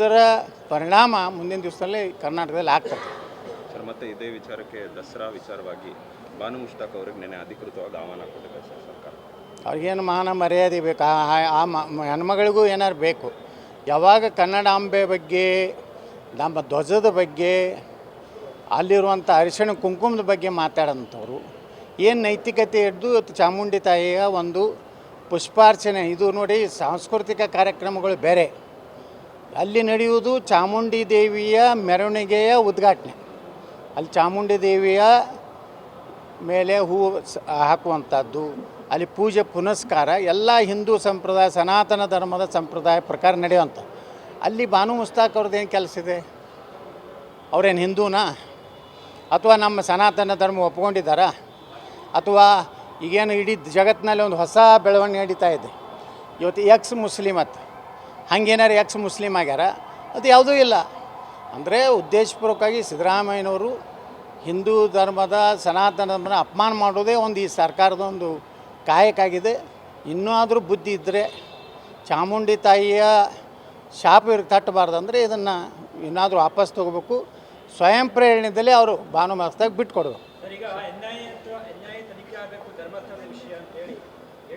ಇದರ ಪರಿಣಾಮ ಮುಂದಿನ ದಿವಸದಲ್ಲಿ ಕರ್ನಾಟಕದಲ್ಲಿ ಆಗ್ತದೆ. ಸರ್ ಮತ್ತೆ ಇದೇ ವಿಚಾರಕ್ಕೆ ದಸರಾ ವಿಚಾರವಾಗಿ ಬಾನು ಮುಷ್ತಾಕ್ ಅವ್ರಿಗೆ ನೆನೆ ಅಧಿಕೃತವಾಗಿ ಆಹ್ವಾನ ಕೊಟ್ಟಿದೆ ಸರ್ ಸರ್ಕಾರ. ಅವ್ರಿಗೇನು ಮಾನ ಮರ್ಯಾದೆ ಬೇಕು? ಆ- ಆ- ಆ ಮ- ಮ- ಹೆಣ್ಮಗಳಿಗೂ ಏನಾರು ಬೇಕು? ಯಾವಾಗ ಕನ್ನಡಾಂಬೆ ಬಗ್ಗೆ ನಮ್ಮ ಧ್ವಜದ ಬಗ್ಗೆ ಅಲ್ಲಿರುವಂಥ ಅರಿಶಿಣ ಕುಂಕುಮದ ಬಗ್ಗೆ ಮಾತಾಡೋಂಥವ್ರು ಏನು ನೈತಿಕತೆ ಹಿಡ್ದು ಇವತ್ತು ಚಾಮುಂಡಿ ತಾಯಿಯ ಒಂದು ಪುಷ್ಪಾರ್ಚನೆ ಇದು ನೋಡಿ ಸಾಂಸ್ಕೃತಿಕ ಕಾರ್ಯಕ್ರಮಗಳು ಬೇರೆ. ಅಲ್ಲಿ ನಡೆಯುವುದು ಚಾಮುಂಡಿ ದೇವಿಯ ಮೆರವಣಿಗೆಯ ಉದ್ಘಾಟನೆ. ಅಲ್ಲಿ ಚಾಮುಂಡಿ ದೇವಿಯ ಮೇಲೆ ಹೂ ಹಾಕುವಂಥದ್ದು, ಅಲ್ಲಿ ಪೂಜೆ ಪುನಸ್ಕಾರ, ಎಲ್ಲ ಹಿಂದೂ ಸಂಪ್ರದಾಯ, ಸನಾತನ ಧರ್ಮದ ಸಂಪ್ರದಾಯ ಪ್ರಕಾರ ನಡೆಯುವಂಥ ಅಲ್ಲಿ ಬಾನು ಮುಸ್ತಾಕ್ ಅವ್ರದ್ದು ಏನು ಕೆಲಸ ಇದೆ? ಅವ್ರೇನು ಹಿಂದೂನಾ? ಅಥವಾ ನಮ್ಮ ಸನಾತನ ಧರ್ಮ ಒಪ್ಕೊಂಡಿದ್ದಾರಾ? ಅಥವಾ ಈಗೇನು ಇಡೀ ಜಗತ್ತಿನಲ್ಲಿ ಒಂದು ಹೊಸ ಬೆಳವಣಿಗೆ ನಡೀತಾ ಇದೆ? ಇವತ್ತು ಎಕ್ಸ್ ಮುಸ್ಲಿಮತ್ ಹಂಗೇನಾರು ಎಕ್ಸ್ ಮುಸ್ಲಿಮ್ ಆಗ್ಯಾರ, ಅದು ಯಾವುದೂ ಇಲ್ಲ. ಅಂದರೆ ಉದ್ದೇಶಪೂರ್ವಕವಾಗಿ ಸಿದ್ದರಾಮಯ್ಯನವರು ಹಿಂದೂ ಧರ್ಮದ ಸನಾತನ ಧರ್ಮನ ಅಪಮಾನ ಮಾಡೋದೇ ಒಂದು ಈ ಸರ್ಕಾರದ ಒಂದು ಕಾಯಕಾಗಿದೆ. ಇನ್ನೂ ಆದರೂ ಬುದ್ಧಿ ಇದ್ದರೆ ಚಾಮುಂಡಿ ತಾಯಿಯ ಶಾಪ ಇವ್ರಿಗೆ ತಟ್ಟಬಾರ್ದು ಅಂದರೆ ಇದನ್ನು ಏನಾದರೂ ವಾಪಸ್ ತೊಗೋಬೇಕು. ಸ್ವಯಂ ಪ್ರೇರಣೆದಲ್ಲಿ ಅವರು ಭಾನುಮಾಸದಾಗ ಬಿಟ್ಕೊಡ್ಬೇಕು